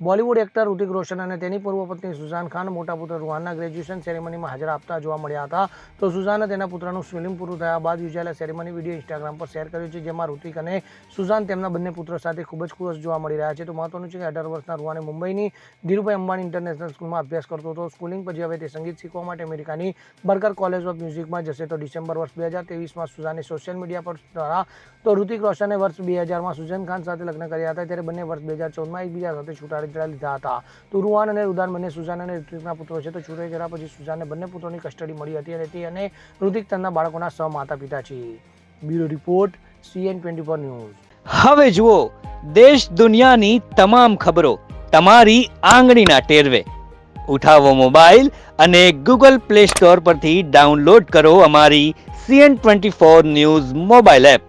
Bollywood actor Hrithik રોશન અને તેની પૂર્વ પત્ની સુઝાન ખાન મોટા પુત્ર રૂહાનના ગ્રેજ્યુએશન સેરેમનીમાં હાજર આપતા જોવા મળ્યા હતા. તો સુઝાને તેના પુત્રનું સ્વિલિંગ પૂરું થયા બાદ યોજાયેલા સેરેમની વીડિયો ઇન્સ્ટાગ્રામ પર શેર કર્યો છે, જેમાં ઋતિક અને સુઝાન તેમના બંને પુત્રો સાથે ખૂબ જ ખુશ જોવા મળી રહ્યા છે. તો મહત્વનું છે કે અઢાર વર્ષના રૂહાને મુંબઈની ધીરુભાઈ અંબાણી ઇન્ટરનેશનલ સ્કૂલમાં અભ્યાસ કરતો હતો. સ્કૂલિંગ પછી હવે તે સંગીત શીખવા માટે અમેરિકાની બર્કર કોલેજ ઓફ મ્યુઝિકમાં જશે. તો ડિસેમ્બર વર્ષ બે હજાર તેવીસમાં સુઝાને સોશિયલ મીડિયા પર દ્વારા તો ઋતિક રોશને વર્ષ બે હજારમાં સુઝાન ખાન સાથે લગ્ન કર્યા હતા. ત્યારે બંને વર્ષ બે હજાર ચૌદમાં એકબીજા સાથે છૂટાછેડા લીધા હતા. તો રૂઆન અને રુદાન બંને સુઝાન અને ઋતિકના પુત્રો છે. તો છૂટાછેડા પછી સુઝાનને બંને પુત્રોની કસ્ટડી મળી હતી અને તે અને ઋતિક તેમના બાળકોના સહ માતા પિતા છે. Bureau report, CN twenty four news. હવે જુઓ, દેશ દુનિયાની તમામ ખબરો તમારી આંગળીના ટેરવે. ઉઠાવો મોબાઈલ અને ગૂગલ પ્લે સ્ટોર પરથી ડાઉનલોડ કરો અમારી CN twenty four news mobile app.